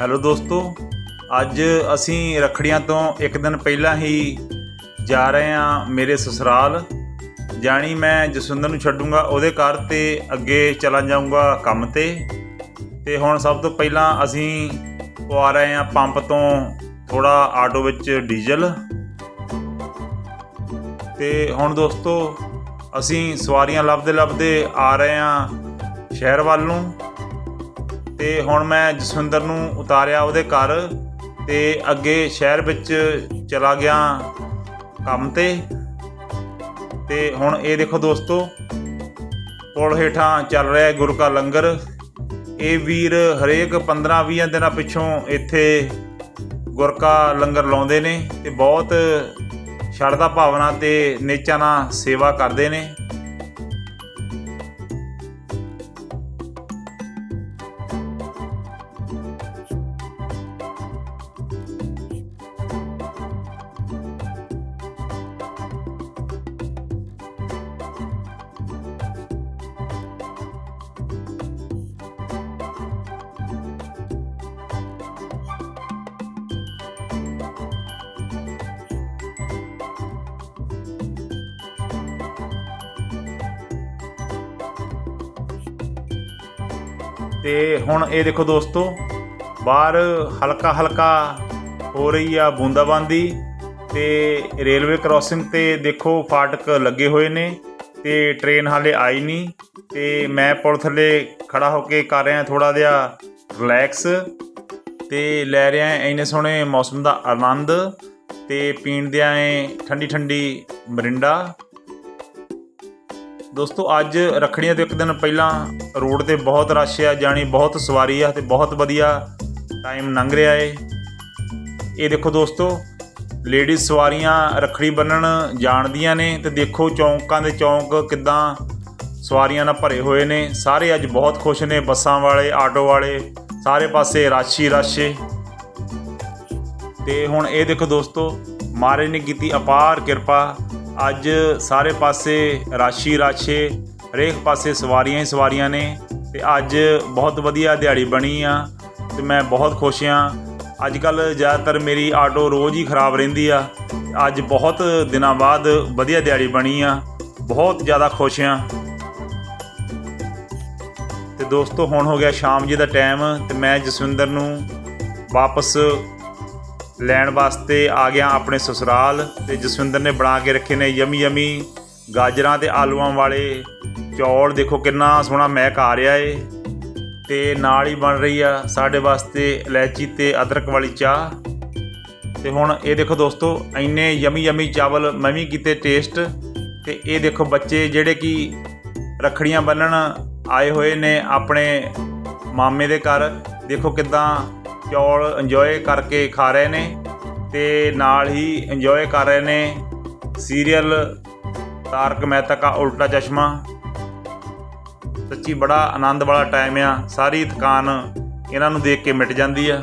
Hello ਦੋਸਤੋ, ਅੱਜ ਅਸੀਂ ਰਖੜੀਆਂ ਤੋਂ ਇੱਕ ਦਿਨ ਪਹਿਲਾਂ ਹੀ ਜਾ ਰਹੇ ਹਾਂ ਮੇਰੇ ਸਸੁਰਾਲ। ਜਾਣੀ ਮੈਂ ਜਸਵਿੰਦਰ ਨੂੰ ਛੱਡੂੰਗਾ, ਉਹਦੇ ਘਰ ਤੇ ਅੱਗੇ ਚਲਾ ਜਾਊਂਗਾ ਕੰਮ ਤੇ। ਤੇ ਹੁਣ ਸਭ ਤੋਂ ਪਹਿਲਾਂ ਅਸੀਂ ਪਵਾ ਰਹੇ ਹਾਂ ਪੰਪ ਤੋਂ ਥੋੜਾ ਆਟੋ ਵਿੱਚ ਡੀਜ਼ਲ। ਤੇ ਹੁਣ ਦੋਸਤੋ, ਅਸੀਂ ਸਵਾਰੀਆਂ ਲੱਭਦੇ ਲੱਭਦੇ ਆ ਰਹੇ ਹਾਂ ਸ਼ਹਿਰ ਵੱਲ ਨੂੰ। ਤੇ ਹੁਣ ਮੈਂ ਜਸਵਿੰਦਰ ਨੂੰ ਉਤਾਰਿਆ ਉਹਦੇ ਘਰ ਤੇ ਅੱਗੇ ਸ਼ਹਿਰ ਵਿੱਚ ਚਲਾ ਗਿਆ ਕੰਮ ਤੇ। ਤੇ ਹੁਣ ਇਹ ਦੇਖੋ ਦੋਸਤੋ, ਪੁਲ ਹੇਠਾਂ ਚੱਲ ਰਿਹਾ ਹੈ ਗੁਰੂ ਕਾ ਲੰਗਰ। ਇਹ ਵੀਰ ਹਰੇਕ 15-20 ਦਿਨਾਂ ਪਿੱਛੋਂ ਇੱਥੇ ਗੁਰਕਾ ਲੰਗਰ ਲਾਉਂਦੇ ਨੇ ਤੇ ਬਹੁਤ ਸ਼ਰਧਾ ਭਾਵਨਾ ਤੇ ਨੇਚਾ ਨਾਲ ਸੇਵਾ ਕਰਦੇ ਨੇ। ਤੇ ਹੁਣ ਇਹ ਦੇਖੋ ਦੋਸਤੋ, ਬਾਹਰ ਹਲਕਾ ਹਲਕਾ ਹੋ ਰਹੀ ਆ ਬੂੰਦਾਬਾਂਦੀ ਤੇ ਰੇਲਵੇ ਕ੍ਰਾਸਿੰਗ ਤੇ ਦੇਖੋ ਫਾਟਕ ਲੱਗੇ ਹੋਏ ਨੇ ਤੇ ਟ੍ਰੇਨ ਹਾਲੇ ਆਈ ਨਹੀਂ ਤੇ ਮੈਂ ਪੁਲ ਥੱਲੇ ਖੜਾ ਹੋ ਕੇ ਕਰ ਰਿਹਾ ਥੋੜਾ ਜਿਹਾ ਰਿਲੈਕਸ ਤੇ ਲੈ ਰਿਹਾ ਇੰਨੇ ਸੋਹਣੇ ਮੌਸਮ ਦਾ ਆਨੰਦ ਤੇ ਪੀਣ ਦਿਆਂ ਠੰਡੀ ਠੰਡੀ ਮਰਿੰਡਾ ਦੋਸਤੋ, ਅੱਜ ਰੱਖੜੀਆਂ ਤੋਂ ਇੱਕ ਦਿਨ ਪਹਿਲਾਂ ਰੋਡ ਤੇ ਬਹੁਤ ਰਸ਼ ਆ, ਜਾਣੀ ਬਹੁਤ ਸਵਾਰੀ ਆ ਤੇ ਬਹੁਤ ਵਧੀਆ ਟਾਈਮ ਲੰਘ ਰਿਹਾ ਏ। ਇਹ ਦੇਖੋ ਦੋਸਤੋ ਲੇਡੀਜ਼ ਸਵਾਰੀਆਂ ਰੱਖੜੀ ਬੰਨਣ ਜਾਣਦੀਆਂ ਨੇ ਤੇ ਦੇਖੋ ਚੌਂਕਾਂ ਦੇ ਚੌਂਕ ਕਿੱਦਾਂ ਸਵਾਰੀਆਂ ਨਾਲ ਭਰੇ ਹੋਏ ਨੇ। ਸਾਰੇ ਅੱਜ ਬਹੁਤ ਖੁਸ਼ ਨੇ, ਬੱਸਾਂ ਵਾਲੇ, ਆਟੋ ਵਾਲੇ, ਸਾਰੇ ਪਾਸੇ ਰਸ਼ ਹੀ ਰਸ਼ ਏ। ਤੇ ਹੁਣ ਇਹ ਦੇਖੋ ਦੋਸਤੋ, ਮਹਾਰਾਜ ਨੇ ਕੀਤੀ ਅਪਾਰ ਕਿਰਪਾ। ਅੱਜ ਸਾਰੇ ਪਾਸੇ ਰਾਸ਼ੀ ਰਾਸ਼ੇ, ਹਰੇਕ ਪਾਸੇ ਸਵਾਰੀਆਂ ਹੀ ਸਵਾਰੀਆਂ ਨੇ ਤੇ ਅੱਜ ਬਹੁਤ ਵਧੀਆ ਦਿਹਾੜੀ ਬਣੀ ਆ ਤੇ ਮੈਂ ਬਹੁਤ ਖੁਸ਼ ਆ। ਅੱਜ ਕੱਲ ਜ਼ਿਆਦਾਤਰ ਮੇਰੀ ਆਟੋ ਰੋਜ਼ ਹੀ ਖਰਾਬ ਰਹਿੰਦੀ ਆ। ਅੱਜ ਬਹੁਤ ਦਿਨਾਂ ਬਾਅਦ ਵਧੀਆ ਦਿਹਾੜੀ ਬਣੀ ਆ। ਬਹੁਤ ਜ਼ਿਆਦਾ ਖੁਸ਼ ਆ। ਤੇ ਦੋਸਤੋ, ਹੁਣ ਹੋ ਗਿਆ ਸ਼ਾਮ ਜੀ ਦਾ ਟਾਈਮ ਤੇ ਮੈਂ ਜਸਵਿੰਦਰ ਨੂੰ ਵਾਪਸ ਲੈਣ ਵਾਸਤੇ ਆ ਗਿਆ ਆਪਣੇ ਸਸੁਰਾਲ ਤੇ ਜਸਵਿੰਦਰ ਨੇ ਬਣਾ ਕੇ ਰੱਖੇ ਨੇ ਯਮੀ ਯਮੀ ਗਾਜਰਾਂ ਤੇ ਆਲੂਆਂ ਵਾਲੇ ਚੌਲ। ਦੇਖੋ ਕਿੰਨਾ ਸੋਹਣਾ ਮਹਿਕ ਆ ਰਿਹਾ ਏ ਤੇ ਨਾਲ ਹੀ ਬਣ ਰਹੀ ਆ ਸਾਡੇ ਵਾਸਤੇ ਇਲਾਇਚੀ ਤੇ ਅਦਰਕ ਵਾਲੀ ਚਾਹ। ਤੇ ਹੁਣ ਇਹ ਦੇਖੋ ਦੋਸਤੋ, ਇੰਨੇ ਯਮੀ ਯਮੀ ਚਾਵਲ ਮੈਂ ਵੀ ਕੀਤੇ ਟੇਸਟ ਤੇ ਇਹ ਦੇਖੋ ਬੱਚੇ ਜਿਹੜੇ ਕਿ ਰੱਖੜੀਆਂ ਬੰਨਣ ਆਏ ਹੋਏ ਨੇ ਆਪਣੇ ਮਾਮੇ ਦੇ ਘਰ। ਦੇਖੋ ਕਿਦਾਂ ਚੌਲ ਇੰਜੋਏ ਕਰਕੇ ਖਾ ਰਹੇ ਨੇ ਤੇ ਨਾਲ ਹੀ ਇੰਜੋਏ ਕਰ ਰਹੇ ਨੇ ਸੀਰੀਅਲ ਤਾਰਕ ਮਹਿਤਾ ਕਾ ਉਲਟਾ ਚਸ਼ਮਾ। ਸੱਚੀ ਬੜਾ ਆਨੰਦ ਵਾਲਾ ਟਾਈਮ ਆ। ਸਾਰੀ ਥਕਾਨ ਇਹਨਾਂ ਨੂੰ ਦੇਖ ਕੇ ਮਿਟ ਜਾਂਦੀ ਆ।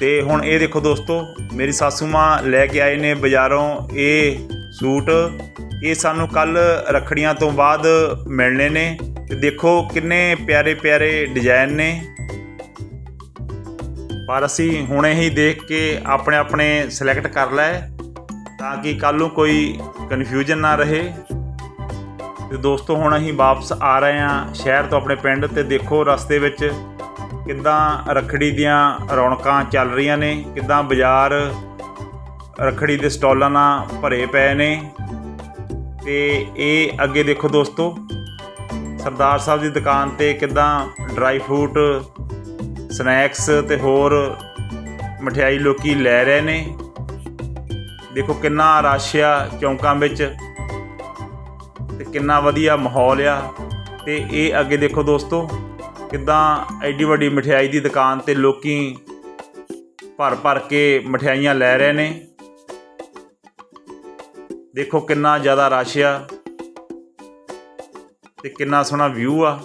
ਤੇ ਹੁਣ ਇਹ ਦੇਖੋ ਦੋਸਤੋ, ਮੇਰੀ ਸਾਸੂ ਮਾਂ ਲੈ ਕੇ ਆਏ ਨੇ ਬਾਜ਼ਾਰੋਂ ਇਹ ਸੂਟ। ਇਹ ਸਾਨੂੰ ਕੱਲ ਰੱਖੜੀਆਂ ਤੋਂ ਬਾਅਦ ਮਿਲਣੇ ਨੇ। ਤੇ ਦੇਖੋ ਕਿੰਨੇ ਪਿਆਰੇ ਪਿਆਰੇ ਡਿਜ਼ਾਈਨ ਨੇ। ਪਰ ਅਸੀਂ ਹੁਣੇ ਹੀ ਦੇਖ ਕੇ ਆਪਣੇ ਆਪਣੇ ਸਿਲੈਕਟ ਕਰ ਲਏ ਤਾਂ ਕਿ ਕੱਲ ਨੂੰ ਕੋਈ ਕਨਫਿਊਜ਼ਨ ਨਾ ਰਹੇ। ਤੇ ਦੋਸਤੋ, ਹੁਣ ਅਸੀਂ ਵਾਪਸ ਆ ਰਹੇ ਹਾਂ ਸ਼ਹਿਰ ਤੋਂ ਆਪਣੇ ਪਿੰਡ ਤੇ ਦੇਖੋ ਰਸਤੇ ਵਿੱਚ ਕਿੱਦਾਂ ਰੱਖੜੀ ਦੀਆਂ ਰੌਣਕਾਂ ਚੱਲ ਰਹੀਆਂ ਨੇ, ਕਿੱਦਾਂ ਬਾਜ਼ਾਰ ਰੱਖੜੀ ਦੇ ਸਟਾਲਾਂ ਨਾਲ ਭਰੇ ਪਏ ਨੇ। ਤੇ ਇਹ ਅੱਗੇ ਦੇਖੋ ਦੋਸਤੋ, ਸਰਦਾਰ ਸਾਹਿਬ ਦੀ ਦੁਕਾਨ ਤੇ ਕਿੱਦਾਂ ਡਰਾਈ ਫਰੂਟ ਸਨੈਕਸ ਤੇ ਹੋਰ ਮਠਿਆਈ ਲੋਕੀ ਲੈ ਰਹੇ ਨੇ। ਦੇਖੋ ਕਿੰਨਾ ਰਸ਼ ਆ ਚੌਂਕਾਂ ਵਿੱਚ ਤੇ ਕਿੰਨਾ ਵਧੀਆ ਮਾਹੌਲ ਆ। ਤੇ ਇਹ ਅੱਗੇ ਦੇਖੋ ਦੋਸਤੋ, ਕਿੱਦਾਂ ਐਡੀ ਵੱਡੀ ਮਠਿਆਈ ਦੀ ਦੁਕਾਨ ਤੇ ਲੋਕੀ ਭਰ ਭਰ ਕੇ ਮਠਿਆਈਆਂ ਲੈ ਰਹੇ ਨੇ। ਦੇਖੋ ਕਿੰਨਾ ਜ਼ਿਆਦਾ ਰਸ਼ ਆ ਤੇ ਕਿੰਨਾ ਸੋਹਣਾ ਵਿਊ ਆ।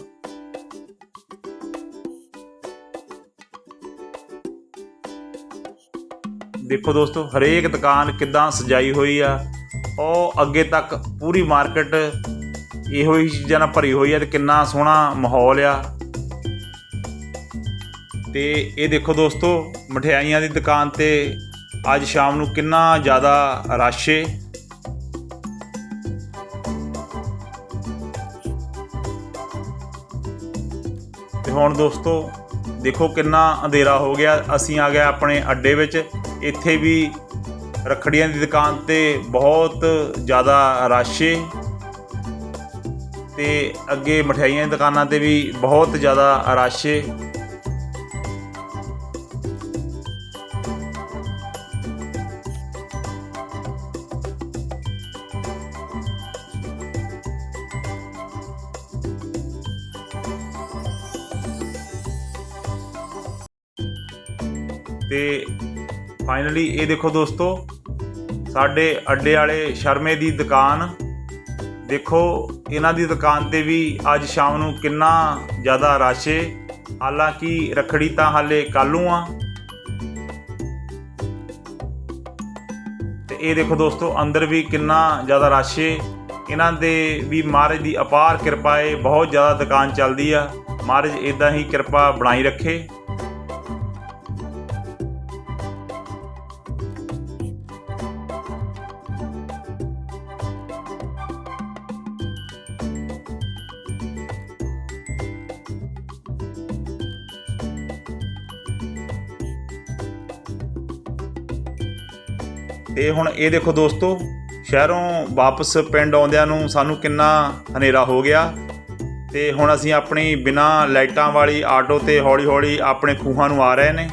ਦੇਖੋ ਦੋਸਤੋ, ਹਰੇਕ ਦੁਕਾਨ ਕਿੱਦਾਂ ਸਜਾਈ ਹੋਈ ਆ, ਉਹ ਅੱਗੇ ਤੱਕ ਪੂਰੀ ਮਾਰਕੀਟ ਇਹੋ ਹੀ ਚੀਜ਼ਾਂ ਨਾਲ ਭਰੀ ਹੋਈ ਆ ਤੇ ਕਿੰਨਾ ਸੋਹਣਾ ਮਾਹੌਲ ਆ। ਤੇ ਇਹ ਦੇਖੋ ਦੋਸਤੋ, ਮਠਿਆਈਆਂ ਦੀ ਦੁਕਾਨ ਤੇ ਅੱਜ ਸ਼ਾਮ ਨੂੰ ਕਿੰਨਾ ਜ਼ਿਆਦਾ ਰਸ਼ ਏ। ਤੇ ਹੁਣ ਦੋਸਤੋ ਦੇਖੋ ਕਿੰਨਾ ਅੰਧੇਰਾ ਹੋ ਗਿਆ। ਅਸੀਂ ਆ ਗਏ ਆਪਣੇ ਅੱਡੇ ਵਿੱਚ। ਇੱਥੇ ਵੀ ਰੱਖੜੀਆਂ ਦੀ ਦੁਕਾਨ ਤੇ ਬਹੁਤ ਜ਼ਿਆਦਾ ਰਸ਼ ਏ। ਤੇ ਅੱਗੇ ਮਠਿਆਈਆਂ ਦੀ ਦੁਕਾਨਾਂ ਤੇ ਵੀ ਬਹੁਤ ਜ਼ਿਆਦਾ ਰਸ਼ ਤੇ ਫਾਈਨਲੀ ਇਹ ਦੇਖੋ ਦੋਸਤੋ, ਸਾਡੇ ਅੱਡੇ ਵਾਲੇ ਸ਼ਰਮੇ ਦੀ ਦੁਕਾਨ, ਦੇਖੋ ਇਹਨਾਂ ਦੀ ਦੁਕਾਨ ਤੇ ਵੀ ਅੱਜ ਸ਼ਾਮ ਨੂੰ ਕਿੰਨਾ ਜ਼ਿਆਦਾ ਰਸ਼ ਏ। ਹਾਲਾਂਕਿ ਰਖੜੀ ਤਾਂ ਹਾਲੇ ਕੱਲ੍ਹ ਆ। ਤੇ ਇਹ ਦੇਖੋ ਦੋਸਤੋ, ਅੰਦਰ ਵੀ ਕਿੰਨਾ ਜ਼ਿਆਦਾ ਰਸ਼ ਏ। ਇਹਨਾਂ ਦੇ ਵੀ ਮਹਾਰਾਜ ਦੀ ਅਪਾਰ ਕਿਰਪਾ ਏ, ਬਹੁਤ ਜ਼ਿਆਦਾ ਦੁਕਾਨ ਚੱਲਦੀ ਆ। ਮਹਾਰਾਜ ਇਦਾਂ ਹੀ ਕਿਰਪਾ ਬਣਾਈ ਰੱਖੇ। ਤੇ ਹੁਣ ਇਹ ਦੇਖੋ ਦੋਸਤੋ, ਸ਼ਹਿਰੋਂ ਵਾਪਸ ਪਿੰਡ ਆਉਂਦਿਆਂ ਨੂੰ ਸਾਨੂੰ ਕਿੰਨਾ ਹਨੇਰਾ ਹੋ ਗਿਆ। ਤੇ ਹੁਣ ਅਸੀਂ ਆਪਣੀ ਬਿਨਾ ਲਾਈਟਾਂ ਵਾਲੀ ਆਟੋ ਤੇ ਹੌਲੀ-ਹੌਲੀ ਆਪਣੇ ਖੂਹਾਂ ਨੂੰ ਆ ਰਹੇ ਨੇ।